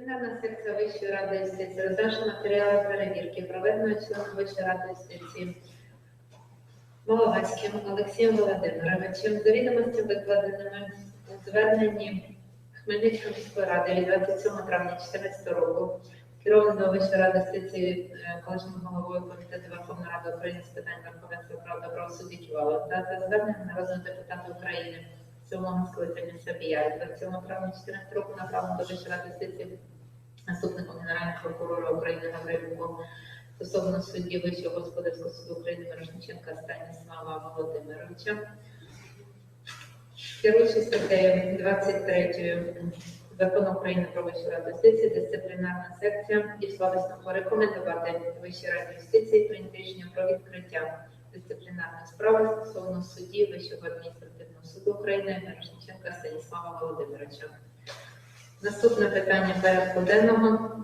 Дисциплінарна секція Вищої ради юстиції роздавши матеріали перевірки, проведеної членом Вищої ради юстиції. Маловацьким Олексієм Володимировичем за відомості викладеними у зверненні Хмельницької міської ради від 27 травня 2014 року, керовано до Вищої ради юстиції е, колишнім головою комітету Верховної Ради України з питань верховенства прав та правосуддя Ківала та за зверненням народного депутата України сьомого скликання Сабія 27 травня 2014 року направлено до Вищої ради юстиції заступником Генерального прокурора України Гаврилюком стосовно судді Вищого господарського суду України Мирошниченка Станіслава Володимировича. Керуючи статтею 23 Закону України про Вищу раду юстиції, дисциплінарна секція дійшла висновку рекомендувати Вищій раді юстиції прийняти рішення про відкриття дисциплінарної справи стосовно судді Вищого адміністративного суду України Мирошниченка Станіслава Володимировича. Наступне питання порядку денного.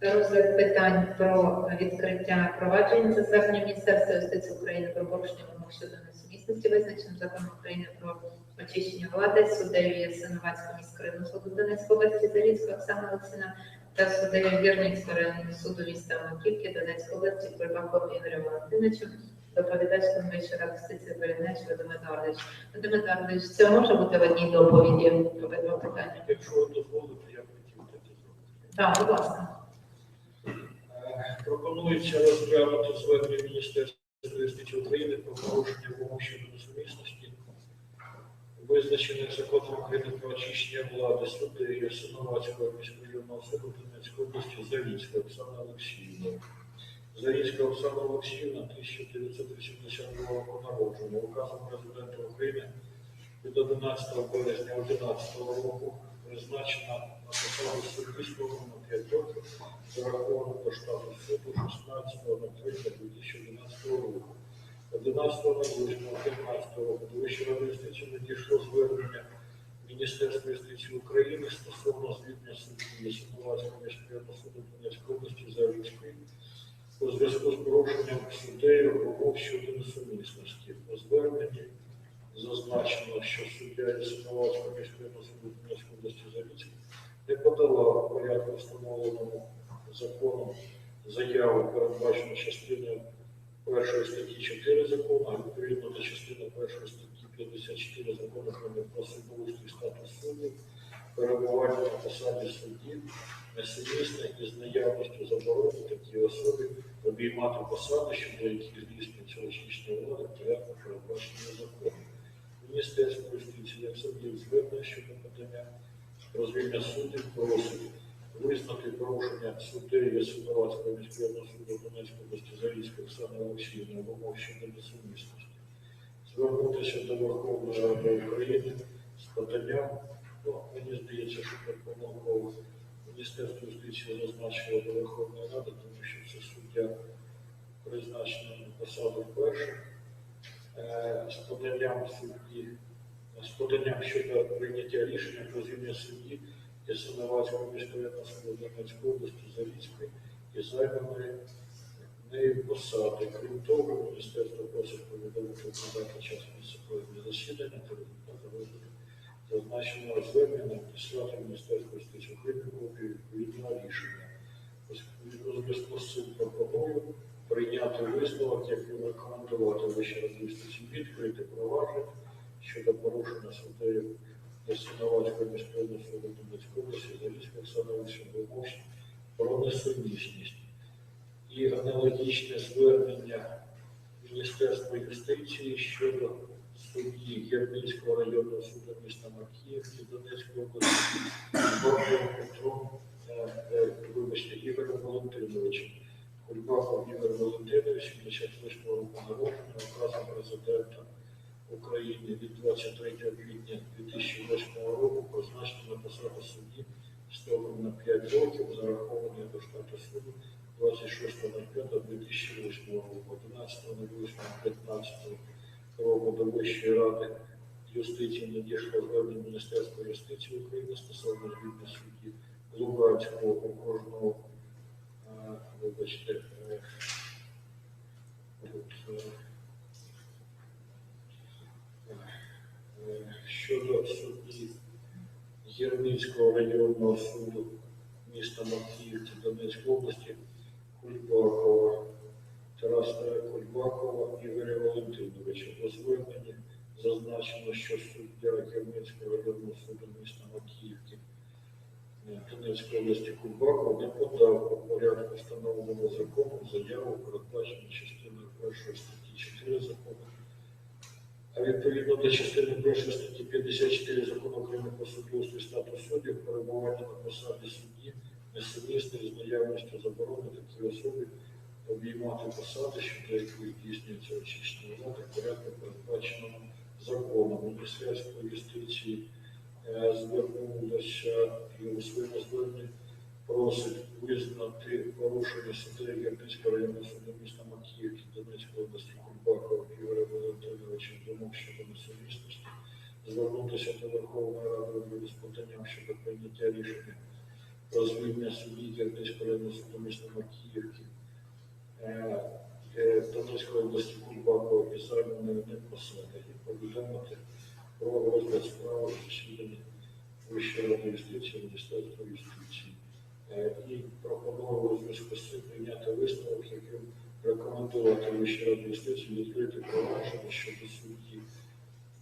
Розгляд питань про відкриття проваджень за зверненням Міністерства юстиції України про порушення вимог щодо несумісності, визначеним законом України про очищення влади, суддею Ясиновацького міськрайонного суду Донецької області Зарізького Оксана Олексіна та суддею Вірницького районного суду міста Маківки Донецької області Кульбаком Ігорем Валентиновичем, доповідач ради юстиції Беренеч Вадим Едуардович. Вадим Едуардович, це може бути в одній доповіді обидва питання? Якщо ви дозволите, я б хотів таке зробити. Так, будь ласка. Е, Пропонується розглянути звернення Міністерства юстиції України про порушення вимог щодо несумісності, визначених законом України про очищення влади суддею Ясиновацького міськрайонного суду Донецької області Зарізька Оксана Олексіївна. Зарізька Оксана Олексіївна 1982 року народження, указом президента України від 11 березня 2011 року призначена на посаду судді на 5 років, зараховано до штату суду 16.03.2011 року. 11.08.15 року до Вищої ради надійшло звернення Міністерства юстиції України стосовно звільнення судді Ясиновацького міськрайонного суду Донецької області Зарівської у зв'язку з порушенням суддею умов щодо несумісності. У зверненні зазначено, що суддя Ясиновацького міськрайонного суду Донецької області Зарівської не подала в порядку встановленому законом заяву, передбачену частиною першої статті 4 закону, відповідно до частини першої статті 54 закону про судоустрій статус суддів, перебування на посаді судді несумісне із наявністю заборони такій особі обіймати посади, щодо яких здійснюється очищення влади порядку передбачення закону. Міністерство юстиції як суддів звернення щодо подання про звільнення суддів просить визнати порушення суддею Ясиновацького міськрайонного суду Донецької області Зарізької Оксани Олексіївни вимог щодо несумісності, звернутися до Верховної Ради України з поданням, ну, мені здається, що так помилково Міністерство юстиції зазначило до Верховної Ради, тому що це суддя призначена на посаду вперше, з поданням судді, з поданням щодо прийняття рішення про звільнення судді Ясиновацького міськрайонного суду Донецької області Зарізької і займаної нею посади. Крім того, міністерство просить повідомити дату час місця засідання та результати розгляду зазначеного звернення надіслати Міністерство юстиції України копію відповідного рішення. У зв'язку з цим пропоную прийняти висновок, яким рекомендувати Вищій раді юстиції відкрити провадження щодо порушення суддею Ясиновацького міськрайонного суду Донецької області Залізького Оксановича вимог про несумісність. І аналогічне звернення Міністерства юстиції щодо судді Гермінського районного суду міста Макіївки Донецької області Петром, е, е, вибачте, Ігорем Валентиновичем. Кульбахов Ігор Валентинович, 58 року народження, указом президента України від 23 квітня 2008 року призначено на посаду судді строком на 5 років, зарахований до штату суду 26.05.2008 року, 11.08.15 року до Вищої ради юстиції надійшло звернення Міністерства юстиції України стосовно звільнення судді Луганського окружного, е, вибачте, е, тут, щодо судді Єрмінського районного суду міста Макіївки Донецької області Кульбакова Тараса Кульбакова Ігоря Валентиновича. У зверненні зазначено, що суддя Єрмінського районного суду міста Макіївки е, Донецької області Кульбаков не подав у порядку встановленого законом заяву, передбачену частиною 1 статті 4 закону відповідно до частини 1 статті 54 закону України про судоустрій статус суддів, перебування на посаді судді несумісне з наявністю заборони такій особі обіймати посади, щодо якої здійснюється очищення влади порядку передбаченому законом. Міністерство юстиції е, звернулося і у своєму зверненні просить визнати порушення суддею Герницького районного суду міста Макіївки Донецької області Кульбакова Ігоря Валентиновича вимог щодо несумісності, звернутися до Верховної Ради з поданням щодо прийняття рішення про звільнення судді Герницького районного суду міста Макіївки е, е, Донецької області Кульбакова і займаної посади і повідомити про розгляд справи засідання Вищої ради юстиції Міністерства юстиції. Е, І з цим прийняти висновок, яким рекомендувати Вищій раді юстиції відкрити провадження щодо судді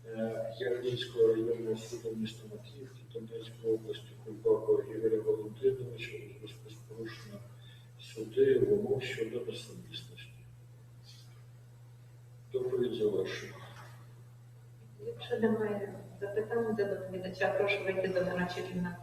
е, Ярницького районного суду міста Макіївки Донецької області Кульбакова Ігоря Валентиновича у зв'язку з порушенням суддею вимог щодо несумісності. Доповідь завершена. Якщо немає запитань до доповідача, прошу вийти до нарадчої кімнати.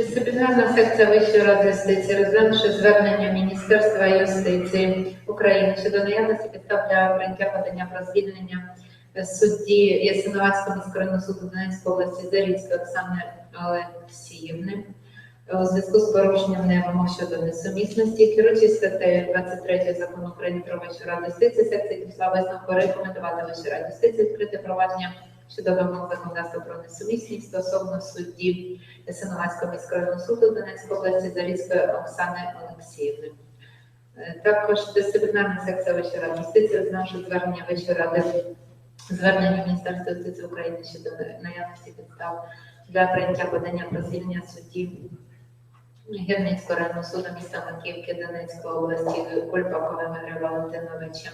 Дисциплінарна секція Вищої ради юстиції, розглянувши звернення Міністерства юстиції України щодо наявності підстав для прийняття подання про звільнення судді Ясиновацького міськрайонного суду Донецької області Зарівської Оксани Олексіївни у зв'язку з порушенням вимог щодо несумісності, керуючись статтею 23 закону України про Вищу раду юстиції, секція пішла висновку рекомендувати Вищій раді юстиції відкрити провадження щодо вимог законодавства про несумісність стосовно судді Ясиновацького міськрайонного суду Донецької області Зарізької Оксани Олексіївни. Е, Також дисциплінарна секція Вищої ради юстиції розглянувши звернення Вищої ради звернення Міністерства юстиції України щодо наявності підстав для прийняття подання про звільнення судді Гірницького районного суду міста Макіївки Донецької області Кульпаковим Валентиновичем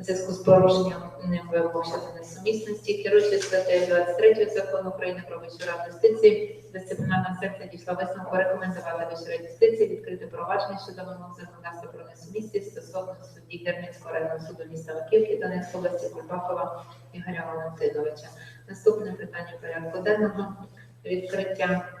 у зв'язку з порушенням ним вимог щодо несумісності, керуючись статтею 23 закону України про Вищу раду юстиції, дисциплінарна секція дійшла висновку рекомендувати Вищій юстиції відкрити провадження щодо вимог законодавства про несумісність стосовно судді Гірницького районного суду міста Макіївки Донецької області Кульпакова Ігоря Валентиновича. Наступне питання порядку денного відкриття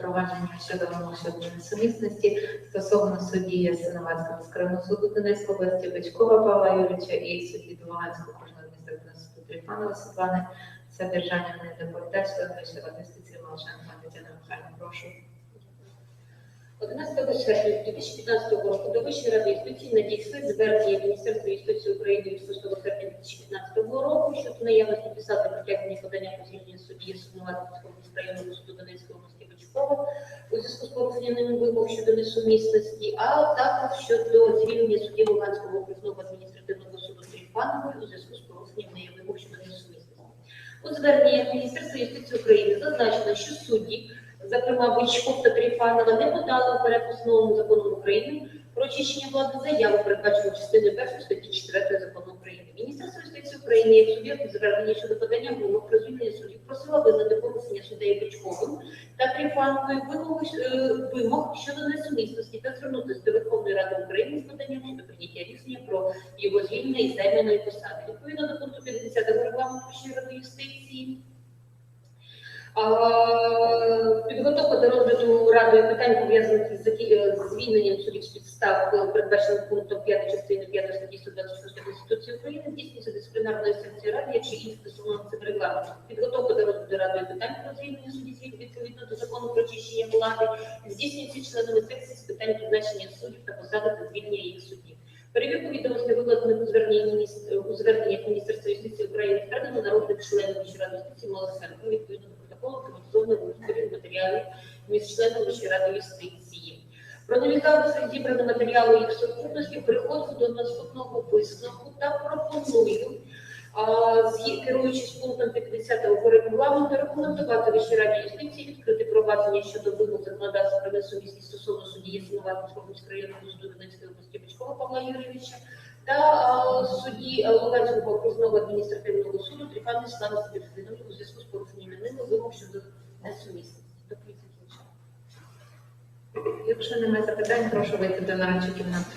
провадження щодо вимушеної несумісності стосовно судді Ясиновацького скривного суду Донецької області Бичкова Павла Юрича і судді Доманського кожного адміністративного суду Трифанова Світлани задержання не доповідач, член юстиції Малшенко Тетяна Михайловна. Прошу. 11 серпня 2015 року до Вищої ради юстиції надійшли звернення Міністерства юстиції України від 6 серпня 2015 року щодо наявності для притягнення подання про звільнення судді Сумуватського міськрайонного суду Донецької області Бичкова у зв'язку з порушенням вимог щодо несумісності, а також щодо звільнення судді Луганського окружного адміністративного суду Трифанової у зв'язку з порушенням неї вимог щодо несумісності. У зверненні Міністерства юстиції України зазначено, що судді зокрема Бичков та Трифанова, не подали у встановленому законом України про очищення влади заяву, передбачену частиною 1 статті 4 закону України. Міністерство юстиції України, як суб'єкт звернення щодо подання вимог про звільнення суддів, просило визнати порушення суддею Бичковим та Трифановою вимоги е, вимог щодо несумісності та звернутися до Верховної Ради України з поданням щодо прийняття рішення про його звільнення із займаної посади. Відповідно до пункту 50 регламенту ради юстиції. Підготовка до розгляду радою питань пов'язаних із е, з звільненням судів з підстав, е, передбачених пунктом 5 частини 5 статті 126 Конституції України, здійснюється дисциплінарною секцією ради, якщо інші стосовно цим регламентом. Підготовка до розгляду радою питань про звільнення суддів відповідно до закону про очищення влади здійснюється членами секції з питань призначення суддів та посади та звільнення їх суддів. Перевірку відомостей викладених у зверненні у зверненнях Міністерства юстиції України передано на розгляд членів Вищої ради юстиції Молосенко відповідно протоколу тематизованого розподілу матеріалів між членами Вищої ради юстиції. Проаналізувавши зібрані матеріали їх сукупності, переходжу до наступного висновку та пропоную, керуючись пунктом 50 регламенту, рекомендувати Вищій раді юстиції відкрити провадження щодо вимог законодавства про несумісність стосовно судді Ясиноватського міськрайонного суду Донецької області Печкова Павла Юрійовича та судді Луганського окружного адміністративного суду Трифана Слава Сергійовича у зв'язку з порушеннями ними вимог щодо несумісності. Якщо немає запитань, прошу вийти до нарадчої кімнати.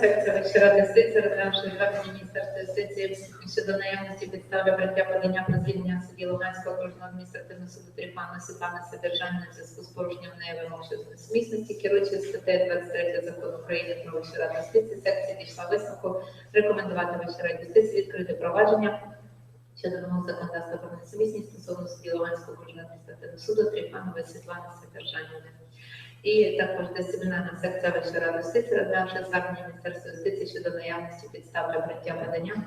Sekcja Rady Stycy, Rady Minister Stycy, щодо наявності підстав для браття подання про звільнення судді Луганського окружного адміністративного суду Тріпана Світлани Сидержання в зв'язку з порушенням неї вимог щодо несумісності, керуючись статтею 23 закону України про Вищу раду юстиції, секція дійшла висновку рекомендувати Вищій раді юстиції відкрити провадження щодо вимог законодавства про несумісність стосовно судді Луганського окружного адміністративного суду Тріпанової Світлани Сидержанівни. І також дисциплінарна секція Вищої ради юстиції, розглянувши звернення Міністерства юстиції щодо наявності підстав для браття подання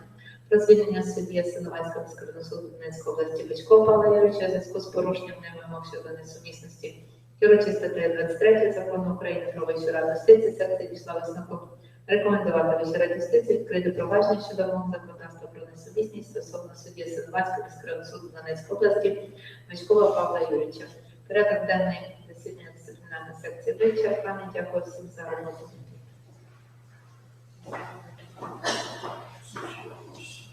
про звільнення судді Синовецького міського суду Донецької області Бичкова Павла Юрійовича в зв'язку з порушенням ним вимог щодо несумісності. Керуючись статтею 23 закону України про Вищу раду юстиції, секція дійшла висновку рекомендувати Вищій раді юстиції відкрити провадження щодо вимог законодавства про несумісність стосовно судді Синовецького міського суду Донецької області Бичкова Павла Юрійовича. Порядок денний засідання дисциплінарної секції вичерпаний. Дякую всім за роботу.